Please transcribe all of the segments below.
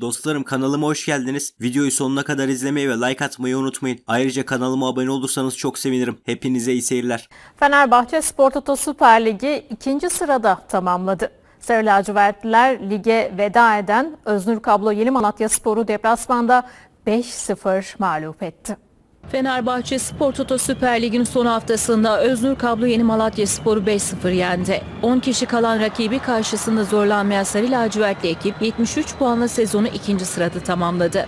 Dostlarım kanalıma hoş geldiniz. Videoyu sonuna kadar izlemeyi ve like atmayı unutmayın. Ayrıca kanalıma abone olursanız çok sevinirim. Hepinize iyi seyirler. Fenerbahçe Spor Toto Süper Ligi ikinci sırada tamamladı. Sarı lacivertliler lige veda eden Öznur Kablo Yeni Malatya Sporu deplasmanda 5-0 mağlup etti. Fenerbahçe Spor Toto Süper Lig'in son haftasında Öznur Kablo Yeni Malatya Sporu 5-0 yendi. 10 kişi kalan rakibi karşısında zorlanmayan Sarı Lacivertli ekip 73 puanla sezonu ikinci sırada tamamladı.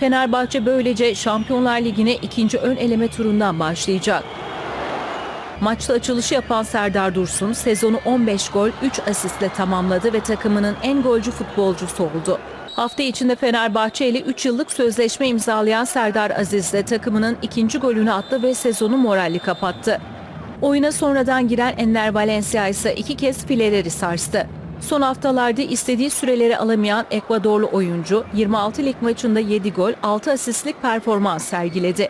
Fenerbahçe böylece Şampiyonlar Ligi'ne ikinci ön eleme turundan başlayacak. Maçta açılışı yapan Serdar Dursun sezonu 15 gol 3 asistle tamamladı ve takımının en golcü futbolcusu oldu. Hafta içinde Fenerbahçe ile 3 yıllık sözleşme imzalayan Serdar Aziz de takımının ikinci golünü attı ve sezonu moralli kapattı. Oyuna sonradan giren Enner Valencia ise iki kez fileleri sarstı. Son haftalarda istediği süreleri alamayan Ekvadorlu oyuncu 26 lig maçında 7 gol 6 asistlik performans sergiledi.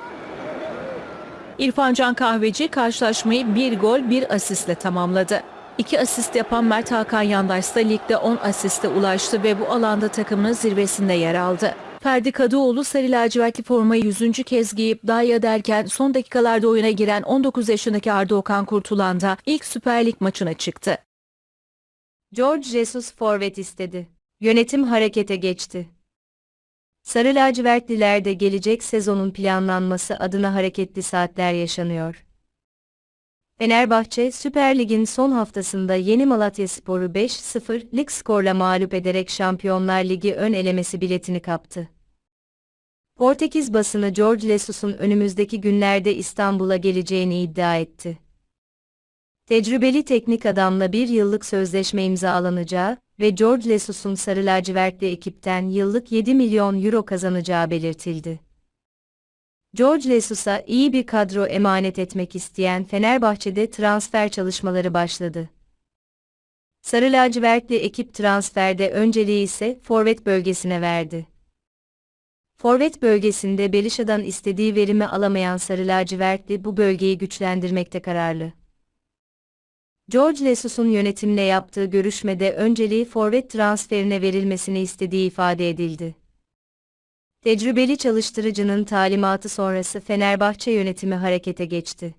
İrfan Can Kahveci karşılaşmayı 1 gol 1 asistle tamamladı. 2 asist yapan Mert Hakan Yandaş ise ligde 10 asiste ulaştı ve bu alanda takımının zirvesinde yer aldı. Ferdi Kadıoğlu sarı lacivertli formayı 100. kez giyip daya derken son dakikalarda oyuna giren 19 yaşındaki Arda Okan Kurtulan da ilk Süper Lig maçına çıktı. George Jesus forvet istedi. Yönetim harekete geçti. Sarı lacivertlilerde gelecek sezonun planlanması adına hareketli saatler yaşanıyor. Fenerbahçe, Süper Lig'in son haftasında Yeni Malatyaspor'u 5-0 lig skorla mağlup ederek Şampiyonlar Ligi ön elemesi biletini kaptı. Portekiz basını George Jesus'un önümüzdeki günlerde İstanbul'a geleceğini iddia etti. Tecrübeli teknik adamla bir yıllık sözleşme imzalanacağı ve George Jesus'un sarı lacivertli ekipten yıllık 7 milyon euro kazanacağı belirtildi. George Jesus'a iyi bir kadro emanet etmek isteyen Fenerbahçe'de transfer çalışmaları başladı. Sarı lacivertli ekip transferde önceliği ise forvet bölgesine verdi. Forvet bölgesinde Belişa'dan istediği verimi alamayan Sarı lacivertli bu bölgeyi güçlendirmekte kararlı. George Jesus'un yönetimle yaptığı görüşmede önceliği forvet transferine verilmesini istediği ifade edildi. Tecrübeli çalıştırıcının talimatı sonrası Fenerbahçe yönetimi harekete geçti.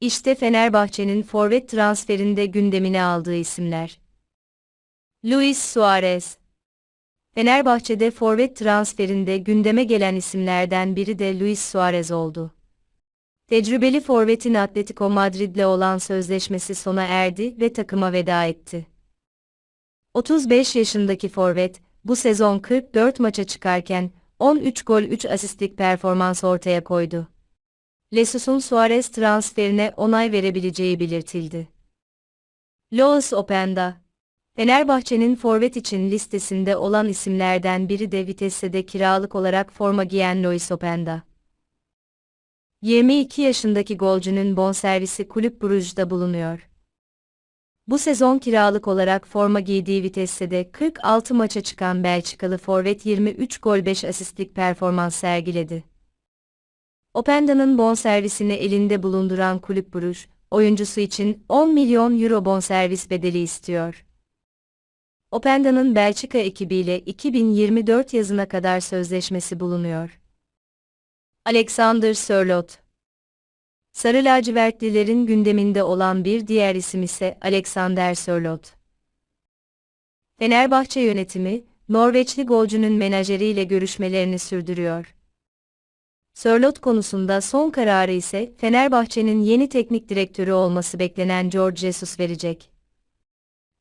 İşte Fenerbahçe'nin forvet transferinde gündemine aldığı isimler. Luis Suarez Fenerbahçe'de forvet transferinde gündeme gelen isimlerden biri de Luis Suarez oldu. Tecrübeli forvetin Atletico Madrid'le olan sözleşmesi sona erdi ve takıma veda etti. 35 yaşındaki forvet, bu sezon 44 maça çıkarken 13 gol 3 asistlik performans ortaya koydu. Lesus'un Suarez transferine onay verebileceği belirtildi. Lois Openda Fenerbahçe'nin forvet için listesinde olan isimlerden biri de Vitesse'de kiralık olarak forma giyen Lois Openda. 22 yaşındaki golcünün bonservisi Kulüp Brugge'da bulunuyor. Bu sezon kiralık olarak forma giydiği Vitesse'de 46 maça çıkan Belçikalı forvet 23 gol 5 asistlik performans sergiledi. Openda'nın bonservisini elinde bulunduran Kulüp Brugge, oyuncusu için 10 milyon euro bonservis bedeli istiyor. Openda'nın Belçika ekibiyle 2024 yazına kadar sözleşmesi bulunuyor. Alexander Sörloth Sarı lacivertlilerin gündeminde olan bir diğer isim ise Alexander Sörloth. Fenerbahçe yönetimi, Norveçli golcünün menajeriyle görüşmelerini sürdürüyor. Sörloth konusunda son kararı ise Fenerbahçe'nin yeni teknik direktörü olması beklenen George Jesus verecek.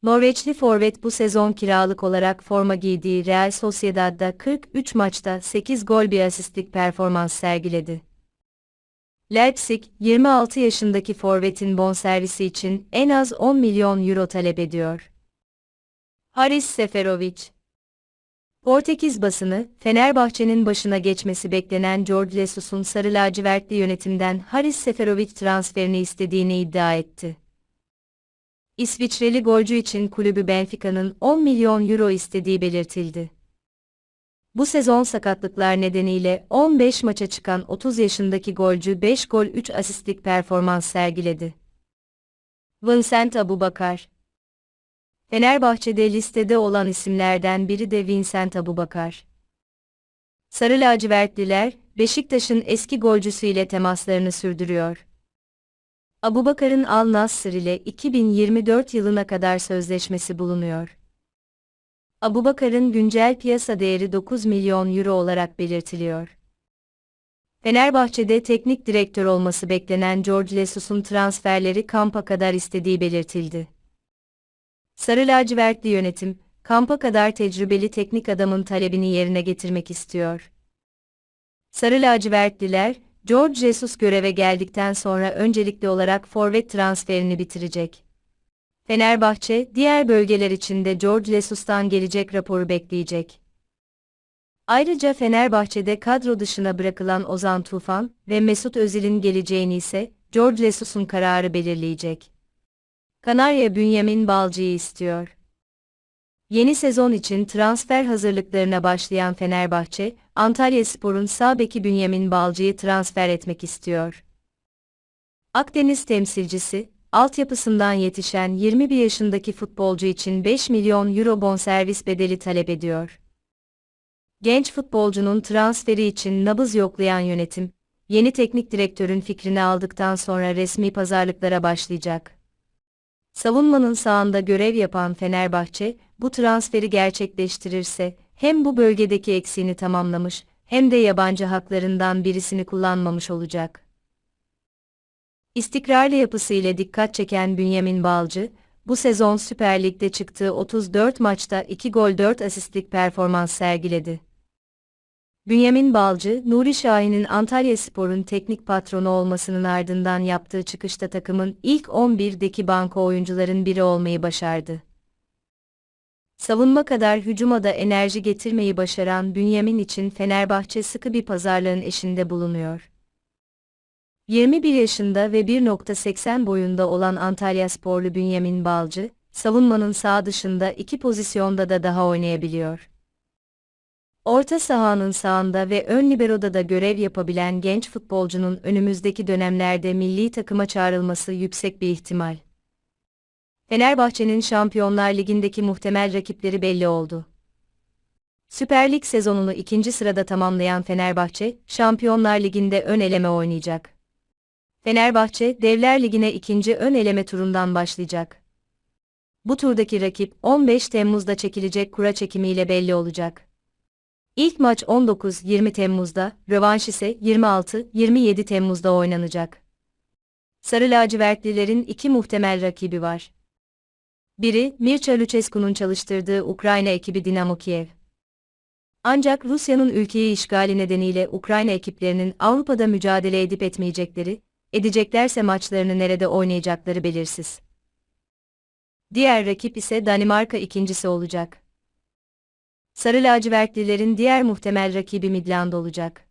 Norveçli forvet bu sezon kiralık olarak forma giydiği Real Sociedad'da 43 maçta 8 gol bir asistlik performans sergiledi. Leipzig, 26 yaşındaki forvetin bonservisi için en az 10 milyon euro talep ediyor. Haris Seferovic Portekiz basını, Fenerbahçe'nin başına geçmesi beklenen George Jesus'un sarı lacivertli yönetimden Haris Seferovic transferini istediğini iddia etti. İsviçreli golcü için kulübü Benfica'nın 10 milyon euro istediği belirtildi. Bu sezon sakatlıklar nedeniyle 15 maça çıkan 30 yaşındaki golcü 5 gol 3 asistlik performans sergiledi. Vincent Abubakar Fenerbahçe'de listede olan isimlerden biri de Vincent Abubakar. Sarı lacivertliler, Beşiktaş'ın eski golcüsüyle temaslarını sürdürüyor. Abubakar'ın Al Nassr ile 2024 yılına kadar sözleşmesi bulunuyor. Abubakar'ın güncel piyasa değeri 9 milyon euro olarak belirtiliyor. Fenerbahçe'de teknik direktör olması beklenen George Jesus'un transferleri kampa kadar istediği belirtildi. Sarı lacivertli yönetim, kampa kadar tecrübeli teknik adamın talebini yerine getirmek istiyor. Sarı lacivertliler, George Jesus göreve geldikten sonra öncelikli olarak forvet transferini bitirecek. Fenerbahçe, diğer bölgeler için de George Jesus'tan gelecek raporu bekleyecek. Ayrıca Fenerbahçe'de kadro dışına bırakılan Ozan Tufan ve Mesut Özil'in geleceğini ise George Jesus'un kararı belirleyecek. Kanarya Bünyamin Balcı'yı istiyor. Yeni sezon için transfer hazırlıklarına başlayan Fenerbahçe, Antalyaspor'un sağ beki Bünyamin Balcı'yı transfer etmek istiyor. Akdeniz temsilcisi, altyapısından yetişen 21 yaşındaki futbolcu için 5 milyon euro bonservis bedeli talep ediyor. Genç futbolcunun transferi için nabız yoklayan yönetim, yeni teknik direktörün fikrini aldıktan sonra resmi pazarlıklara başlayacak. Savunmanın sağında görev yapan Fenerbahçe, bu transferi gerçekleştirirse, hem bu bölgedeki eksiğini tamamlamış, hem de yabancı haklarından birisini kullanmamış olacak. İstikrarlı yapısıyla dikkat çeken Bünyamin Balcı, bu sezon Süper Lig'de çıktığı 34 maçta 2 gol 4 asistlik performans sergiledi. Bünyamin Balcı, Nuri Şahin'in Antalyaspor'un teknik patronu olmasının ardından yaptığı çıkışta takımın ilk 11'deki banko oyuncuların biri olmayı başardı. Savunma kadar hücuma da enerji getirmeyi başaran Bünyamin için Fenerbahçe sıkı bir pazarlığın eşinde bulunuyor. 21 yaşında ve 1.80 boyunda olan Antalyasporlu Bünyamin Balcı, savunmanın sağ dışında iki pozisyonda da daha oynayabiliyor. Orta sahanın sağında ve ön libero'da da görev yapabilen genç futbolcunun önümüzdeki dönemlerde milli takıma çağrılması yüksek bir ihtimal. Fenerbahçe'nin Şampiyonlar Ligi'ndeki muhtemel rakipleri belli oldu. Süper Lig sezonunu ikinci sırada tamamlayan Fenerbahçe, Şampiyonlar Ligi'nde ön eleme oynayacak. Fenerbahçe, Devler Ligi'ne ikinci ön eleme turundan başlayacak. Bu turdaki rakip 15 Temmuz'da çekilecek kura çekimiyle belli olacak. İlk maç 19-20 Temmuz'da, rövanş ise 26-27 Temmuz'da oynanacak. Sarı lacivertlilerin iki muhtemel rakibi var. Biri, Mircea Lucescu'nun çalıştırdığı Ukrayna ekibi Dinamo Kiev. Ancak Rusya'nın ülkeyi işgali nedeniyle Ukrayna ekiplerinin Avrupa'da mücadele edip etmeyecekleri, edeceklerse maçlarını nerede oynayacakları belirsiz. Diğer rakip ise Danimarka ikincisi olacak. Sarı lacivertlilerin diğer muhtemel rakibi Midland olacak.